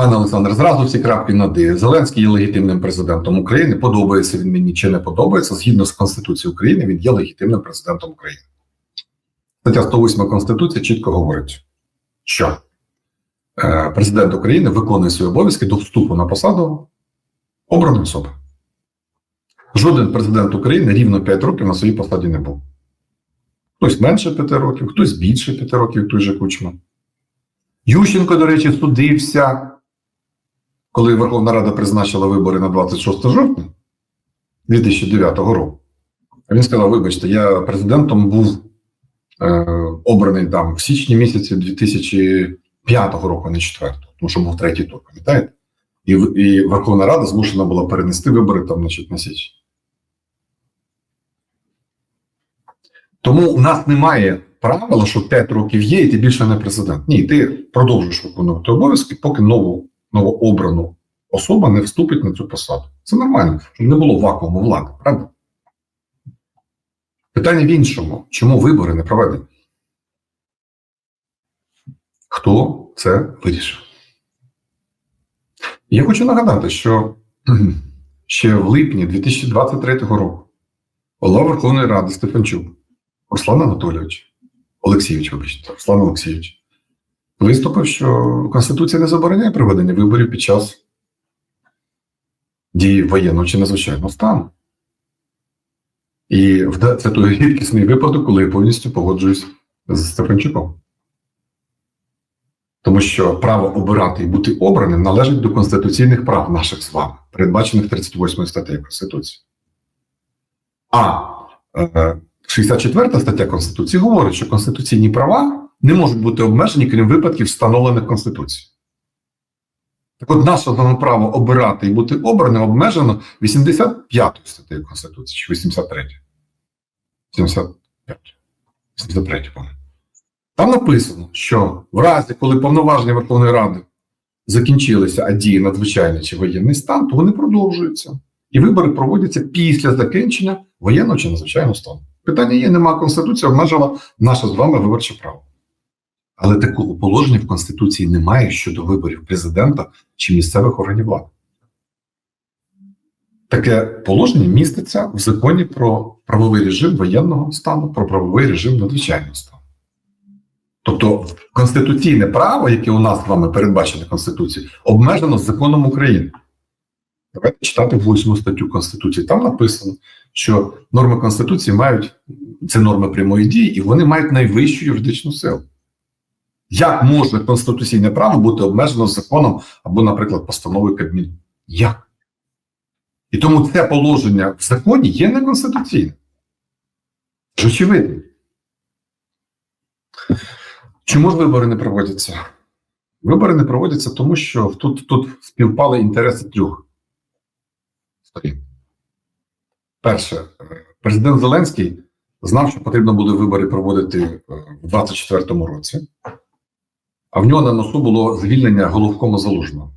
Пане Олександр, зразу всі крапки над «і». Зеленський є легітимним президентом України. Подобається він мені чи не подобається. Згідно з Конституцією України, він є легітимним президентом України. Стаття 108 Конституції чітко говорить, що е, президент України виконує свої обов'язки до вступу на посаду обраної особи. Жоден президент України рівно 5 років на своїй посаді не був. Хтось менше 5 років, хтось більше 5 років, той же Кучма. Ющенко, до речі, судився, коли Верховна Рада призначила вибори на 26 жовтня 2009 року. Він сказав: вибачте, я президентом був е, обраний там в січні місяці 2005 року, не 4 тому що був третій тур, пам'ятаєте? І, і Верховна Рада змушена була перенести вибори там, значить, на січень. Тому у нас немає правила, що 5 років є, і ти більше не президент. Ні, ти продовжуєш виконувати обов'язки, поки нову новообрану особа не вступить на цю посаду. Це нормально, щоб не було вакууму влади, правда? Питання в іншому: чому вибори не проведені? Хто це вирішив? Я хочу нагадати, що ще в липні 2023 року голова Верховної Ради Стефанчук Руслан Анатолійович, Олексійович, вибачте, Руслан Олексійович, виступив, що Конституція не забороняє проведення виборів під час дії воєнного чи надзвичайного стану. І це той рідкісний випадок, коли я повністю погоджуюсь з Стефанчуком. Тому що право обирати і бути обраним належить до конституційних прав наших з вами, передбачених 38 статтею Конституції. А е, 64 стаття Конституції говорить, що конституційні права не можуть бути обмежені, крім випадків, встановлених Конституцією. Так от наше з право обирати і бути обраним обмежено 85 статтею Конституції, чи 83. 75. 83, по Там написано, що в разі, коли повноваження Верховної Ради закінчилися, а діє надзвичайний чи воєнний стан, то вони продовжуються. І вибори проводяться після закінчення воєнного чи надзвичайного стану. Питання є, нема Конституція, обмежила наше з вами виборче право. Але такого положення в Конституції немає щодо виборів президента чи місцевих органів влади. Таке положення міститься в законі про правовий режим воєнного стану, про правовий режим надзвичайного стану. Тобто конституційне право, яке у нас з вами передбачене Конституцією, обмежено законом України. Давайте читати восьму статтю Конституції. Там написано, що норми Конституції мають це норми прямої дії, і вони мають найвищу юридичну силу. Як може конституційне право бути обмежено законом або, наприклад, постановою Кабміну? Як? І тому це положення в законі є неконституційним. Ж очевидно. Чому ж вибори не проводяться? Вибори не проводяться, тому що тут, тут співпали інтереси трьох сторін. Перше, президент Зеленський знав, що потрібно буде вибори проводити е, в 2024 році, а в нього на носу було звільнення головкома залужного.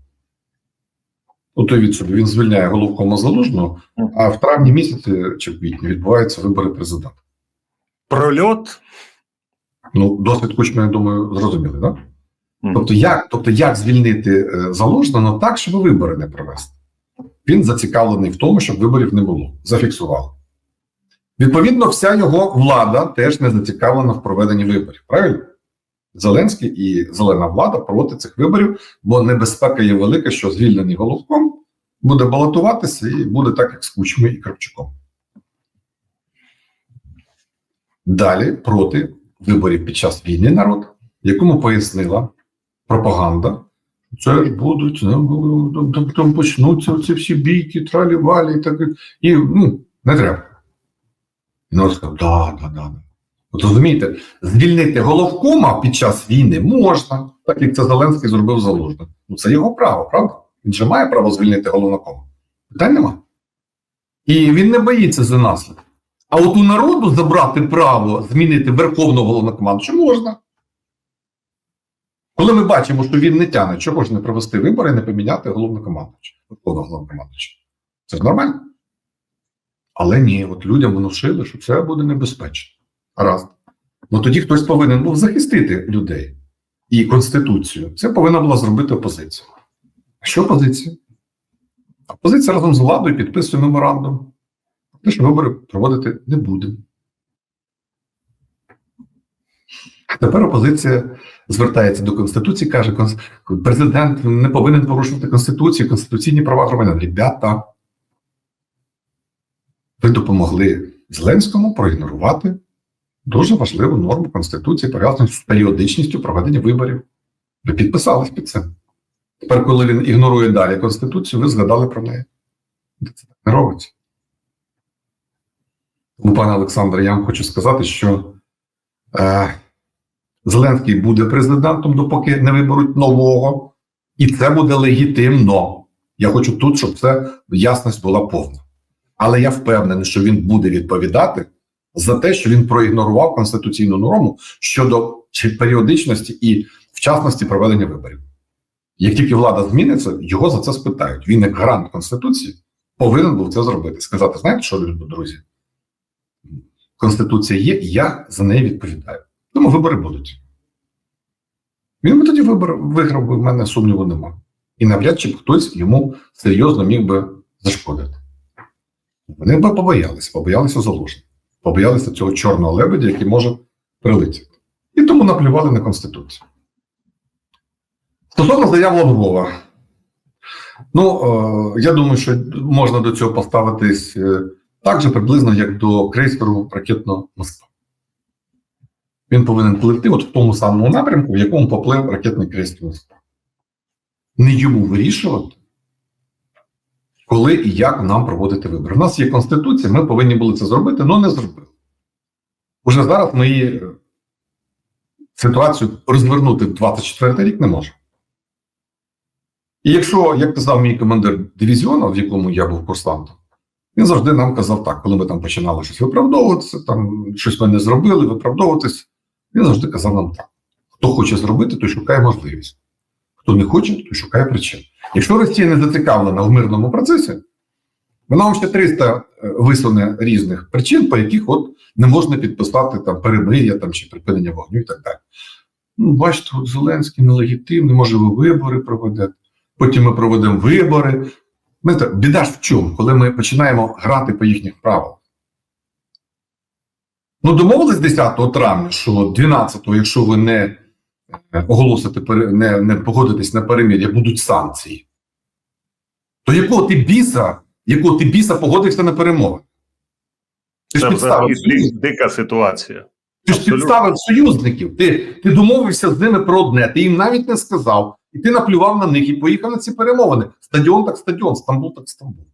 От уявіть собі, він звільняє головкома залужного, а в травні місяці чи в квітні відбуваються вибори президента. Прольот. Ну, досвід Кучма, я думаю, зрозуміли, так? Мгм. Тобто, як, тобто, як звільнити е, залужного так, щоб вибори не провести? Він зацікавлений в тому, щоб виборів не було. Зафіксували. Відповідно, вся його влада теж не зацікавлена в проведенні виборів. Правильно? Зеленський і зелена влада проти цих виборів, бо небезпека є велика, що звільнений головком буде балотуватися і буде так, як з Кучмою і Кравчуком. Далі проти виборів під час війни народ, якому пояснила пропаганда. Це ж будуть, ну, там, там почнуться ці всі бійки, тралі-валі і так. І ну, не треба. І народ сказав, да, да, да. От розумієте, звільнити головкома під час війни можна, так як це Зеленський зробив залужно. Ну це його право, правда? Він же має право звільнити головнокома. Питань нема. І він не боїться за наслідки. А от у народу забрати право змінити верховного головнокомандуюча можна. Коли ми бачимо, що він не тягне, чого ж не провести вибори і не поміняти головнокомандуюча, верховного головнокомандуюча. Це ж нормально. Але ні, от людям внушили, що це буде небезпечно. Гаразд. Ну тоді хтось повинен був захистити людей і Конституцію. Це повинна була зробити опозиція. А що опозиція? Опозиція разом з владою підписує меморандум. те, що вибори проводити не будемо. Тепер опозиція звертається до Конституції, каже, президент не повинен порушувати Конституцію, конституційні права громадян. Ребята, ви допомогли Зеленському проігнорувати дуже важливу норму Конституції, пов'язану з періодичністю проведення виборів. Ви підписались під це. Тепер, коли він ігнорує далі Конституцію, ви згадали про неї. Це так не робиться. Тому, пане Олександре, я вам хочу сказати, що е, Зеленський буде президентом, допоки не виберуть нового, і це буде легітимно. Я хочу тут, щоб це ясність була повна. Але я впевнений, що він буде відповідати за те, що він проігнорував конституційну норму щодо періодичності і вчасності проведення виборів. Як тільки влада зміниться, його за це спитають. Він, як гарант Конституції, повинен був це зробити. Сказати: знаєте, що, люди, друзі? Конституція є, і я за неї відповідаю. Тому вибори будуть. Він би тоді вибор виграв би, в мене сумніву нема. І навряд чи б хтось йому серйозно міг би зашкодити. Вони б побоялися, побоялися залуження, побоялися цього чорного лебедя, який може прилетіти. І тому наплювали на Конституцію. Стосовно заяв Лаврова, ну, е, я думаю, що можна до цього поставитись е, так же приблизно, як до крейсеру ракетного моста. Він повинен пливти от в тому самому напрямку, в якому поплив ракетний крейсер моста. Не йому вирішувати, коли і як нам проводити вибори. У нас є Конституція, ми повинні були це зробити, але не зробили. Уже зараз ми її е, ситуацію розвернути в 24 рік не можемо. І якщо, як казав мій командир дивізіону, в якому я був курсантом, він завжди нам казав так, коли ми там починали щось виправдовуватися, там щось ми не зробили, виправдовуватись, він завжди казав нам так: хто хоче зробити, той шукає можливість. Хто не хоче, той шукає причин. Якщо Росія не зацікавлена в мирному процесі, вона вам ще 300 е, висуне різних причин, по яких от не можна підписати там перемир'я там, чи припинення вогню і так далі. Ну, бачите, от Зеленський нелегітимний, може, ви вибори проведете, потім ми проведемо вибори. Знаєте, біда ж в чому, коли ми починаємо грати по їхніх правилах. Ну, домовились 10 травня, що 12-го, якщо ви не оголосите, пере- не, не погодитесь на перемир'я, будуть санкції. То якого ти біса, якого ти біса погодився на перемови? Ти ж Це підставив, союз- дика ситуація. ти ж підставив союзників, ти, ти домовився з ними про одне, ти їм навіть не сказав, і ти наплював на них і поїхав на ці перемовини. Стадіон так стадіон, Стамбул так Стамбул.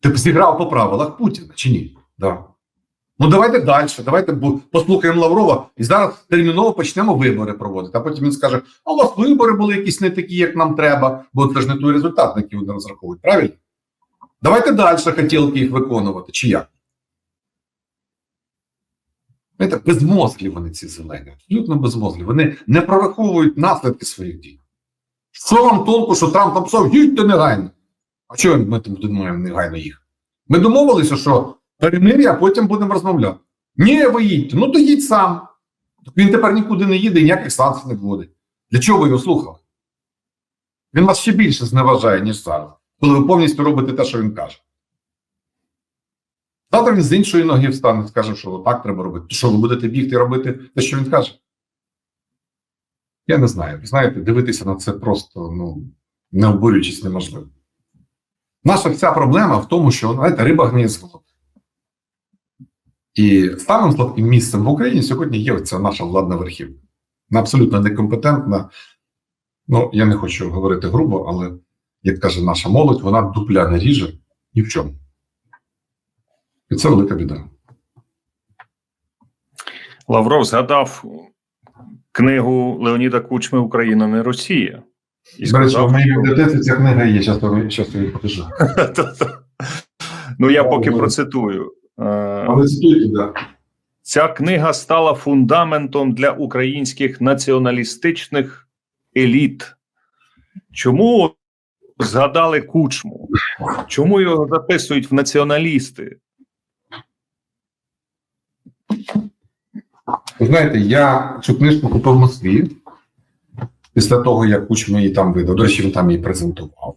Ти б зіграв по правилах Путіна чи ні? Да. Ну давайте далі. Давайте послухаємо Лаврова і зараз терміново почнемо вибори проводити. А потім він скаже: а у вас вибори були якісь не такі, як нам треба, бо це ж не той результат, на який вони розраховують. Правильно? Давайте далі хотілки їх виконувати, чи як? Знаєте, безмозглі вони ці зелені, абсолютно безмозглі. Вони не прораховують наслідки своїх дій. Що вам толку, що Трамп написав, їдьте негайно. А чого ми там думаємо негайно їх? Ми домовилися, що перемир'я, а потім будемо розмовляти. Ні, ви їдьте, ну то їдь сам. Він тепер нікуди не їде і ніяких санкцій не вводить. Для чого ви його слухали? Він вас ще більше зневажає, ніж зараз, коли ви повністю робите те, що він каже. Завтра він з іншої ноги встане і скаже, що так треба робити. То що ви будете бігти і робити те, що він каже? Я не знаю. Ви знаєте, дивитися на це просто ну, не обурюючись неможливо. Наша вся проблема в тому, що знаєте, риба гниє. І самим слабким місцем в Україні сьогодні є оця наша владна верхівка. Вона абсолютно некомпетентна. Ну, я не хочу говорити грубо, але, як каже наша молодь, вона дупля не ріже ні в чому. І це велика біда. Лавров згадав книгу Леоніда Кучми Україна не Росія. І До речі, в моїй бібліотеці ця книга є, зараз тобі покажу. Ну, я поки процитую. Е, Але цитуйте, да. Ця книга стала фундаментом для українських націоналістичних еліт. Чому згадали кучму? Чому його записують в націоналісти? Ви знаєте, я цю книжку купив в Москві Після того, як Кучма її там видав, до речі, він там її презентував.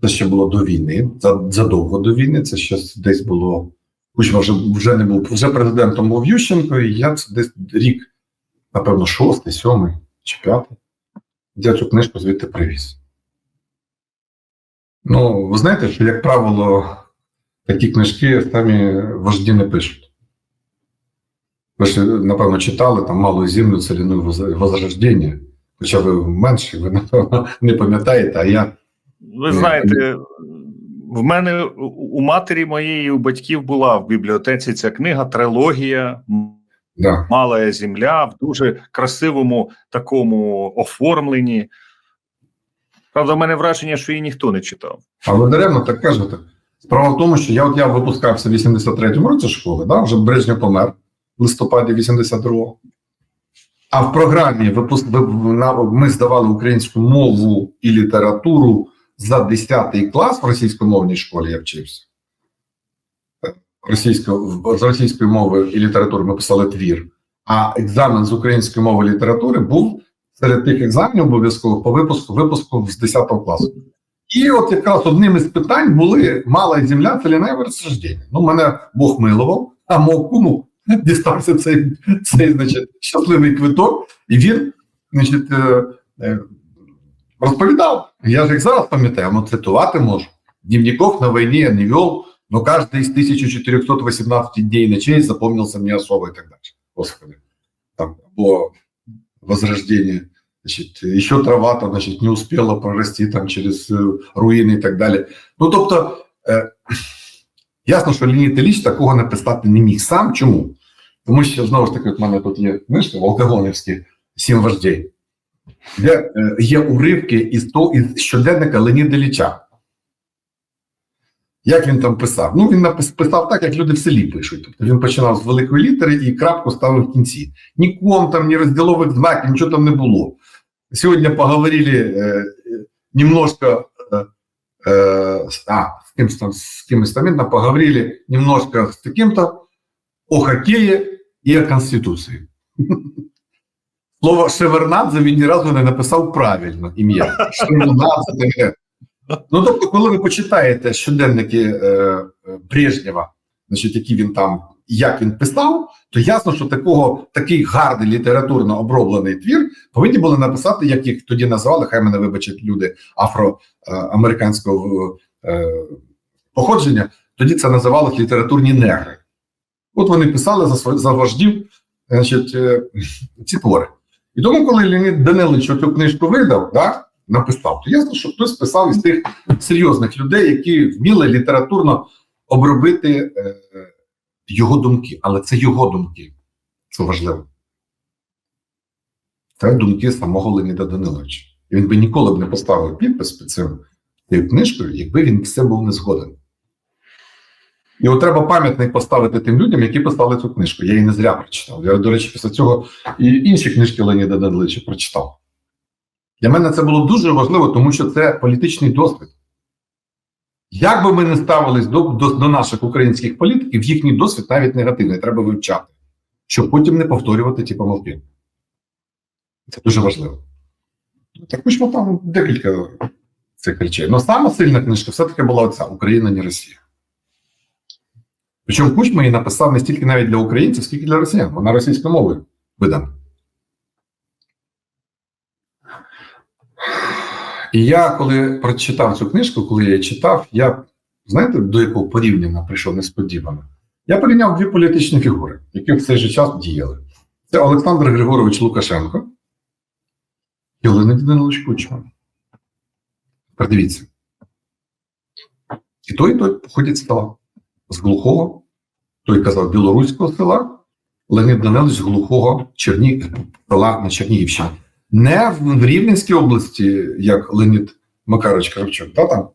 Це ще було до війни, задовго до війни. Це ще десь було. Кучма вже, вже не був, вже президентом був Ющенко, і я це десь рік, напевно, шостий, сьомий чи п'ятий. Я цю книжку звідти привіз. Ну, ви знаєте, що, як правило, такі книжки самі вожді не пишуть. Ви ж, напевно, читали там малу землю целіну возрождення. Хоча ви менше, ви напевно не пам'ятаєте, а я Ви знаєте, в мене у- матері моєї, у батьків була в бібліотеці ця книга Трилогія да. Мала земля в дуже красивому такому оформленні. Правда, в мене враження, що її ніхто не читав. А ви даремно так кажете. Справа в тому, що я от я випускався в 83-му році школи, да? вже Брежнєв помер в листопаді 82-го. А в програмі випуск... ми здавали українську мову і літературу за 10 клас в російськомовній школі я вчився. Російсько... З російської мови і літератури ми писали твір. А екзамен з української мови і літератури був серед тих екзаменів обов'язково по випуску, випуску з 10 класу. І от якраз одним із питань були мала земля це ліниве розсуждення. Ну, мене Бог милував, а мов кому дістався цей, цей значить, щасливий квиток, і він значить, е, е, розповідав. Я ж як зараз пам'ятаю, ну цитувати можу. Дневников на війні я не вел, но каждый из 1418 дней и ночей запомнился мне особо и так дальше. Господи. Там было возрождение. Значить, еще трава там, значить, не успела прорасти там через е, руїни і так далі. Ну, тобто, е, ясно, що Леонід Ілліч такого написати не міг сам. Чому? Тому що, знову ж таки, в мене тут є книжка Волкогонівські «Сім вождей», де е, є уривки із, то, із щоденника Леоніда Ілліча. Як він там писав? Ну, він напис- писав так, як люди в селі пишуть. Тобто він починав з великої літери і крапку ставив в кінці. Ні ком там, ні розділових знаків, нічого там не було. Сегодня поговорили э, немножко, э, э, с- а, с кем-то там, с кем-то там, видно, поговорили немножко с таким-то о хоккее и о Конституции. Слово Шевернадзе він ні разу не написав правильно ім'я. Шевернадзе. Ну, тобто, коли ви почитаєте щоденники е, е, Брежнєва, значить, які він там, як він писав, то ясно, що такого такий гарний літературно оброблений твір повинні були написати, як їх тоді назвали, хай мене вибачать люди афроамериканського е, походження. Тоді це називалось літературні негри. От вони писали за за вождів значить, е, ці твори. І тому, коли Леонід Данилович цю книжку видав, да, написав, то ясно, що хтось писав із тих серйозних людей, які вміли літературно обробити е, його думки. Але це його думки, що важливо. Це думки самого Леоніда Даниловича. І він би ніколи б не поставив підпис під цим книжкою, якби він все був не згоден. І от треба пам'ятник поставити тим людям, які писали цю книжку. Я її не зря прочитав. Я, до речі, після цього і інші книжки Леоніда Даниловича прочитав. Для мене це було дуже важливо, тому що це політичний досвід. Як би ми не ставились до, до, до наших українських політиків, їхній досвід навіть негативний, треба вивчати, щоб потім не повторювати ті помилки. Це дуже важливо. Так Кучма там декілька цих речей. Але сама сильна книжка все-таки була оця Україна, не Росія. Причому Кучма її написав не стільки навіть для українців, скільки для росіян. Вона російською мовою видана. І я, коли прочитав цю книжку, коли я її читав, я знаєте, до якого порівняння прийшов несподівано? Я порівняв дві політичні фігури, які в цей же час діяли. Це Олександр Григорович Лукашенко і Леонід Данилович Кучма. Придивіться. І той, і той походять села. З глухого, той казав білоруського села, Леонід Данилович з глухого Черні... села на Чернігівщині. Не в Рівненській області, як Леонід Макарович Кравчук, та там,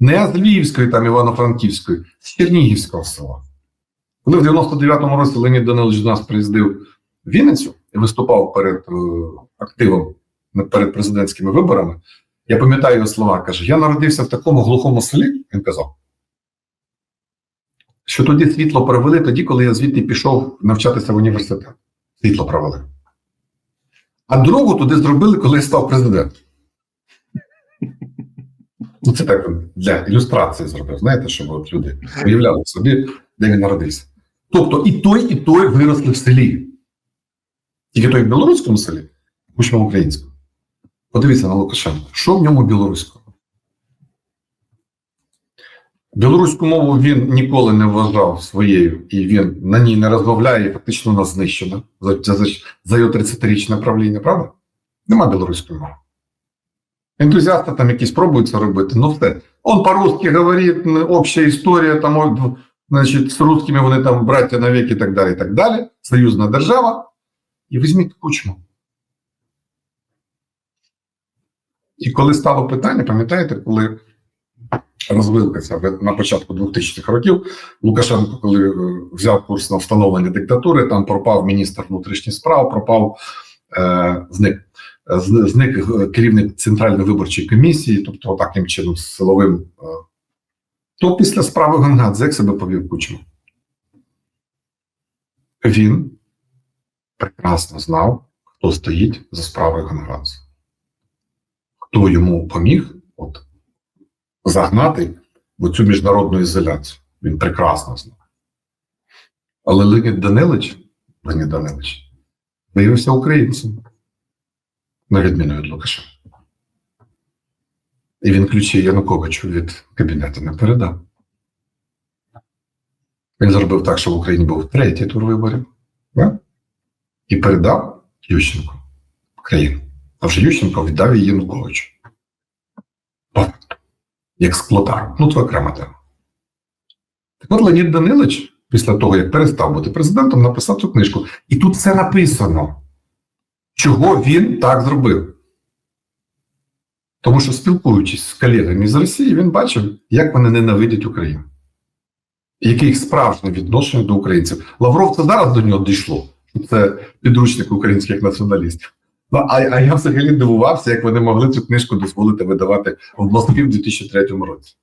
не з Львівської, там Івано-Франківської, з Чернігівського села. Коли в 99-му році Леонід Данилович до нас приїздив в Вінницю і виступав перед е, активом перед президентськими виборами, я пам'ятаю його слова, каже: Я народився в такому глухому селі, він казав, що тоді світло провели тоді, коли я звідти пішов навчатися в університет. Світло провели. А другу туди зробили, коли я став президентом. Ну, це так для ілюстрації зробив, знаєте, щоб от люди уявляли собі, де він народився. Тобто і той, і той виросли в селі. Тільки той в білоруському селі, в українському. Подивіться на Лукашенка. Що в ньому білоруського? Білоруську мову він ніколи не вважав своєю, і він на ній не розмовляє, і фактично вона знищена за, за, за його 30-річне правління, правда? Нема білоруської мови. Ентузіасти там якісь пробують це робити, ну все. Он по-русски говорить, обща історія, там, значить, з русскими вони там браття навік і так далі, і так далі. Союзна держава. І візьміть кучму. І коли стало питання, пам'ятаєте, коли розвилка на початку 2000-х років, Лукашенко, коли е, взяв курс на встановлення диктатури, там пропав міністр внутрішніх справ, пропав е, зник, зник е, керівник Центральної виборчої комісії, тобто таким чином силовим. е, То після справи Гангадзе як себе повів Кучма? Він прекрасно знав, хто стоїть за справою Гангадзе. Хто йому поміг от, загнати в цю міжнародну ізоляцію. Він прекрасно знав. Але Леонід Данилович, Леонід Данилович, виявився українцем, на відміну від Лукашенка. І він ключі Януковичу від кабінету не передав. Він зробив так, що в Україні був третій тур виборів. Да? І передав Ющенку країну. А вже Ющенко віддав її Януковичу. Як склотар. Ну, це окрема тема. Так от Леонід Данилович, після того, як перестав бути президентом, написав цю книжку. І тут все написано, чого він так зробив. Тому що, спілкуючись з колегами з Росії, він бачив, як вони ненавидять Україну. Їх справжнє відношення до українців. Лавров це зараз до нього дійшло. Це підручник українських націоналістів. Ну, а, а я взагалі дивувався, як вони могли цю книжку дозволити видавати в Москві в 2003 році.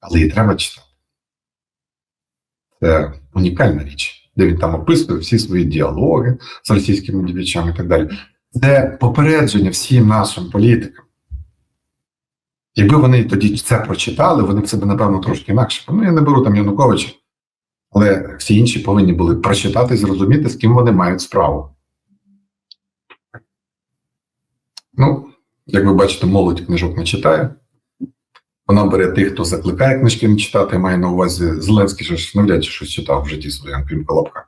Але її треба читати. Це унікальна річ, де він там описує всі свої діалоги з російськими діячами і так далі. Це попередження всім нашим політикам. Якби вони тоді це прочитали, вони б себе, напевно, трошки інакше. Ну, я не беру там Януковича, але всі інші повинні були прочитати і зрозуміти, з ким вони мають справу. Ну, як ви бачите, молодь книжок не читає. Вона бере тих, хто закликає книжки не читати, має на увазі Зеленський же ж навряд чи щось читав в житті своєму, крім Колобка.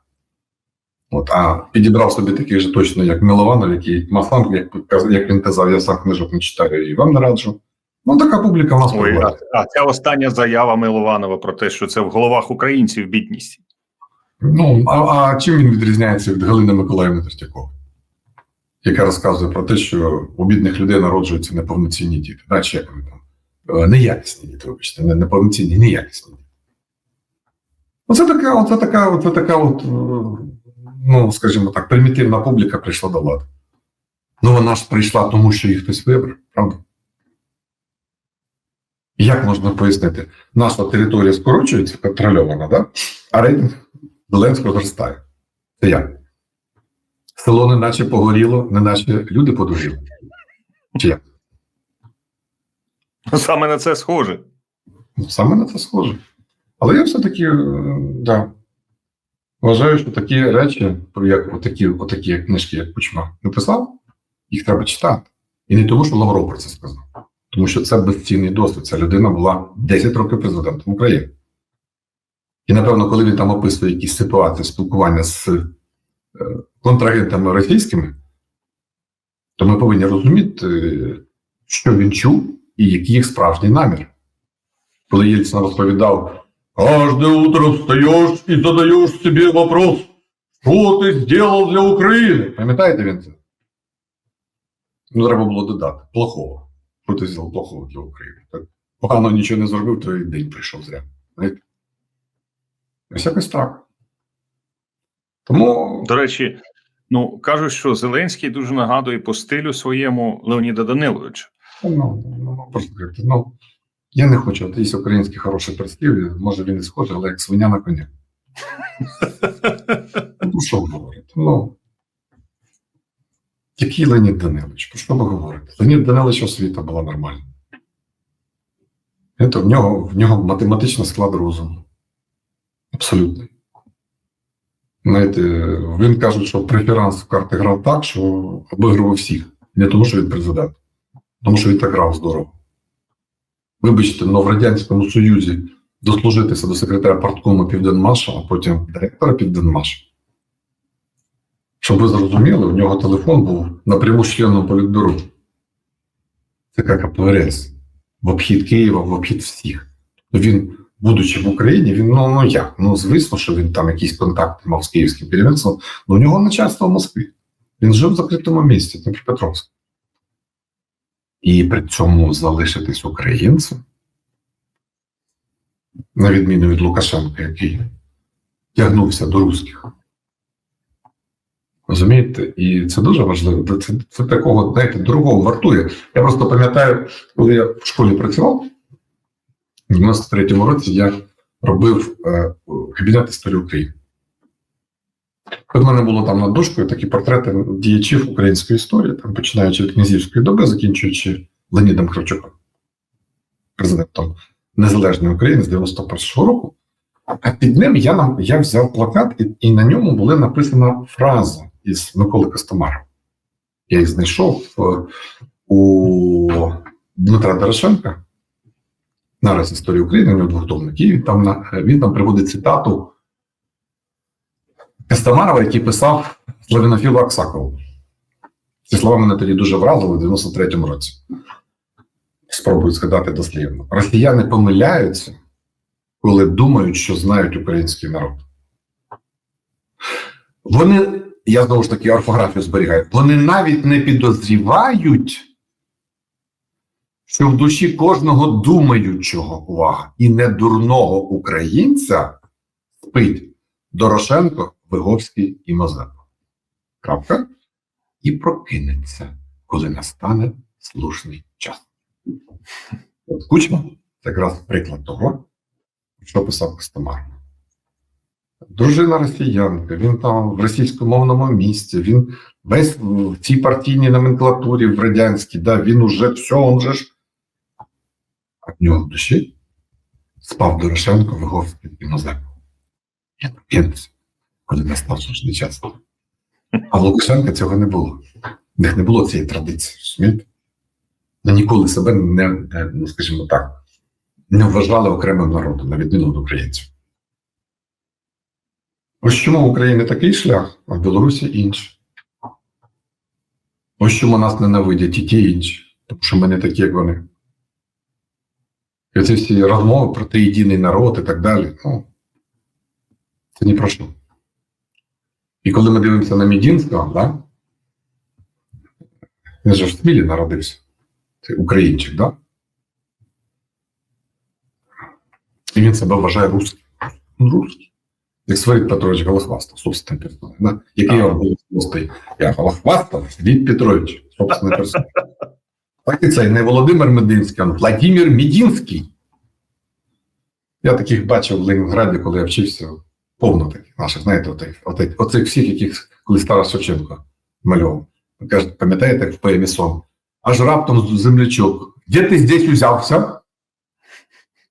От, а підібрав собі таких же точно, як Милованов, який Маслан, як, як він казав, я сам книжок не читаю і вам не раджу. Ну, така публіка в нас Ой, а, а ця остання заява Милованова про те, що це в головах українців бідність. Ну, а, а чим він відрізняється від Галини Миколаївни Третьякової, яка розказує про те, що у бідних людей народжуються неповноцінні діти. Наче як вони там Е, неякісні діти, вибачте, не неповноцінні, неякісні діти. Оце така, оце така, оце така от, е, ну, скажімо так, примітивна публіка прийшла до влади. Ну, вона ж прийшла тому, що їх хтось вибрав, правда? Як можна пояснити? Наша територія скорочується, контрольована, да? а рейтинг Зеленського зростає. Це як? Село неначе погоріло, неначе люди подуріли. Чи як? Саме на це схоже. Ну, Саме на це схоже. Але я все-таки е, да, вважаю, що такі речі, як отакі, отакі книжки, як Кучма написав, їх треба читати. І не тому, що Лавров про це сказав, тому що це безцінний досвід. Ця людина була 10 років президентом України. І, напевно, коли він там описує якісь ситуації спілкування з контрагентами російськими, то ми повинні розуміти, що він чув і який їх справжній намір. Коли Єльцин розповідав, «Каждое утро встаєш і задаєш собі вопрос, що ти зробив для України? Пам'ятаєте він це? Ну, треба було додати. Плохого. Що ти зробив плохого для України? Так? Погано нічого не зробив, то і день прийшов зря. Ось якось так. Тому До речі, ну кажуть, що Зеленський дуже нагадує по стилю своєму Леоніда Даниловича. Ну, ну, ну, просто говорити, ну, я не хочу, є український хороший прислів'я, може він і схожий, але як свиня на коні. Ну, що ви говорите? Ну, Який Леонід Данилович? Про що ви говорите? Леонід Данилович освіта була нормальна. В нього, в нього математичний склад розуму. Абсолютний. Знаєте, він каже, що преферанс в карти грав так, що обігрував всіх. Не тому, що він президент, тому що він так грав здорово. Вибачте, але в Радянському Союзі дослужитися до секретаря парткому Південмаша, а потім директора Південмаша. Щоб ви зрозуміли, у нього телефон був напряму членом політбюро. Це як АПРС. В обхід Києва, в обхід всіх. Він, будучи в Україні, він ну, ну як? Ну, звісно, що він там якісь контакти мав з київським керівництвом, але у нього начальство в Москві. Він жив в закритому місті, Дніпропетровськ. І при цьому залишитись українцем, на відміну від Лукашенка, який тягнувся до русських. Розумієте? І це дуже важливо. Це, це такого, знаєте, дорогого вартує. Я просто пам'ятаю, коли я в школі працював, в 93-му році я робив е, кабінет історії України. У мене було там над дошкою такі портрети діячів української історії, там, починаючи від князівської доби, закінчуючи Леонідом Кравчуком, президентом Незалежної України з 91-го року. А під ним я, нам, я взяв плакат, і, і на ньому була написана фраза із Миколи Костомара. Я їх знайшов е, у Дмитра Дорошенка, нараз історії України, у нього двохтомник, і там, на- він там приводить цитату Костомарова, який писав Славінофілу Аксакову. Ці слова мене тоді дуже вразили в 93-му році. Спробую згадати дослівно. Росіяни помиляються, коли думають, що знають український народ. Вони, я знову ж таки орфографію зберігаю, вони навіть не підозрівають, що в душі кожного думаючого увага і недурного українця спить Дорошенко, Виговський і Мазепа. Крапка. І прокинеться, коли настане слушний час. От Кучма це якраз приклад того, що писав Костомар. Дружина росіянка, він там в російськомовному місті, він весь в цій партійній номенклатурі в радянській, да, він уже все, он же ж. В нього в душі спав Дорошенко, Виговський і Мазепа. Я прокинувся, коли настав слушний час. А в Лукашенка цього не було. В них не було цієї традиції, розумієте? Вони ніколи себе не, не, ну, скажімо так, не вважали окремим народом, на відміну від українців. Ось чому в Україні такий шлях, а в Білорусі інший. Ось чому нас ненавидять і ті інші, тому що ми не такі, як вони. І оці всі розмови про триєдиний народ і так далі. Ну, це ні про що. І коли ми дивимося на Мідінського, да? він же в Смілі народився. Це українчик, да? І він себе вважає русським. Ну, русський. Як Свирид Петрович Голохвастов, собственно персона. Да? Який он був? Я Голохвастов, Свирид Петрович, собственно персона. Так і цей не Володимир Мединський, а Владимир Медінський. Я таких бачив в Ленінграді, коли я вчився. Повно таких наших, знаєте, отих, отих, оцих всіх, яких коли Стара Шевченко мальовував. Каже, пам'ятаєте, в поемі сон? Аж раптом землячок. Де ти здесь узявся?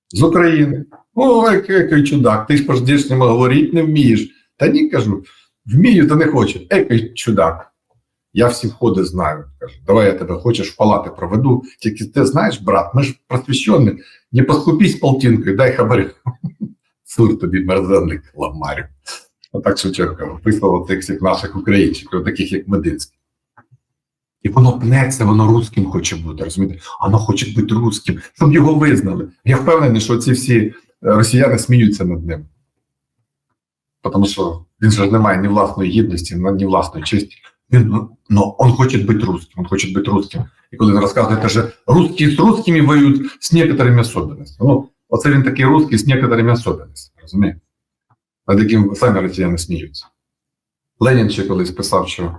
З України. О, який, чудак, ти ж по-ждешньому говорити не вмієш. Та ні, кажу, вмію, та не хочу. Який чудак. Я всі входи знаю. Кажу, давай я тебе хочеш в палати проведу. Тільки ти знаєш, брат, ми ж просвіщені, не поскупись полтинкою, дай хабаря. Сур тобі мерзенник ламарю. Отак Шевченко описував цих всіх наших українців, таких як Мединський. І воно пнеться, воно русським хоче бути, розумієте? Воно хоче бути русським, щоб його визнали. Я впевнений, що ці всі е, росіяни сміються над ним. Тому що він же не має ні власної гідності, ні власної честі. Він, ну, ну, он хоче бути русским, он хоче бути русским. І коли він розказує, каже, русські з русскими воюють з некоторими особливостями. Ну, оце він такий русський з некоторими особливостями, розумієте? Над яким самі росіяни сміються. Ленін ще колись писав, що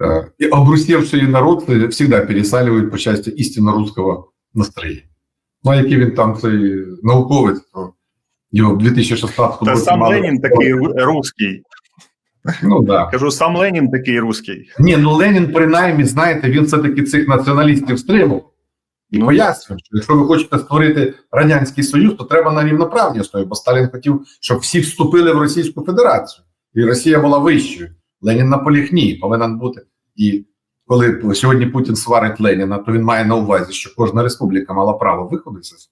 э, и обрусевший народ всегда пересаливают по части истинно русского настроєння. Ну, а який він там цей науковець, то його в 2016 Та році сам мали- Ленін такий русський. Ну да. Кажу, сам Ленін такий русський. Ні, ну Ленін, принаймні, знаєте, він все-таки цих націоналістів стримав. І Ну, пояснює, що якщо ви хочете створити радянський союз, то треба на рівноправній основі, бо Сталін хотів, щоб всі вступили в Російську Федерацію, і Росія була вищою. Ленін наполіг ні, повинен бути. І коли сьогодні Путін сварить Леніна, то він має на увазі, що кожна республіка мала право виходу з СССР.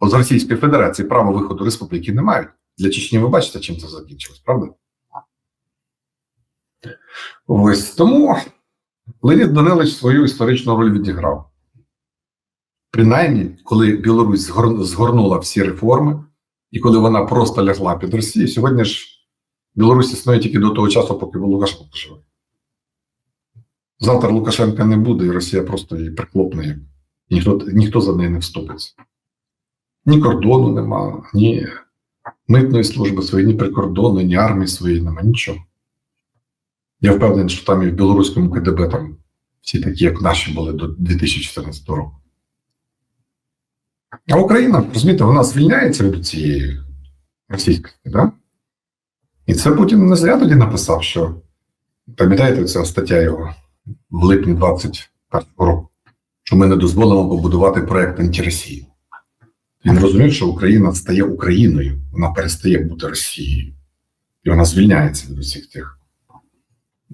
Бо з Російської Федерації право виходу республіки не мають. Для Чечні ви бачите, чим це закінчилось, правда? Ось тому Леонід Данилович свою історичну роль відіграв. Принаймні, коли Білорусь згорнула всі реформи, і коли вона просто лягла під Росію, сьогодні ж Білорусь існує тільки до того часу, поки Лукашенко живий. Завтра Лукашенка не буде, і Росія просто її приклопне. Ніхто, ніхто за неї не вступиться. Ні кордону нема, ні митної служби своєї, ні прикордонної, ні армії своєї нема, нічого. Я впевнений, що там і в білоруському КДБ там всі такі, як наші були до 2014 року. А Україна, розумієте, вона звільняється від цієї російськості, да? І це Путін не зря тоді написав, що пам'ятаєте, ця стаття його в липні 21 року, що ми не дозволимо побудувати проект антиросії. Він розумів, що Україна стає Україною, вона перестає бути Росією, і вона звільняється від усіх тих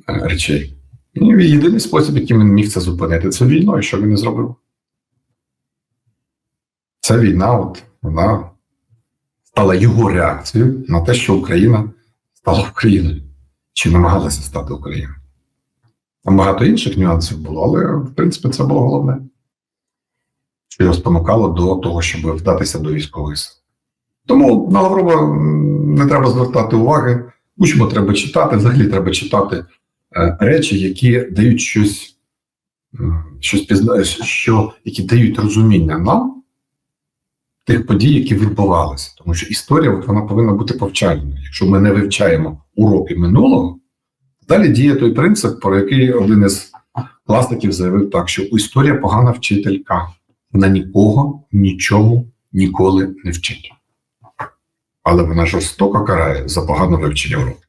е, речей. І єдиний спосіб, яким він міг це зупинити, це війною, що він і зробив. Ця війна, от вона стала його реакцією на те, що Україна стала Україною, чи намагалася стати Україною. Там багато інших нюансів було, але в принципі це було головне, що його спонукало до того, щоб вдатися до військової. Тому на Лаврова не треба звертати уваги. Учимо треба читати, взагалі треба читати е, речі, які дають щось, щось пізна... що, які дають розуміння нам тих подій, які відбувалися. Тому що історія от вона повинна бути повчальною. Якщо ми не вивчаємо уроки минулого, далі діє той принцип, про який один із класиків заявив так, що історія погана вчителька. Вона нікого нічому ніколи не вчить. Але вона жорстоко карає за погане вивчення уроку.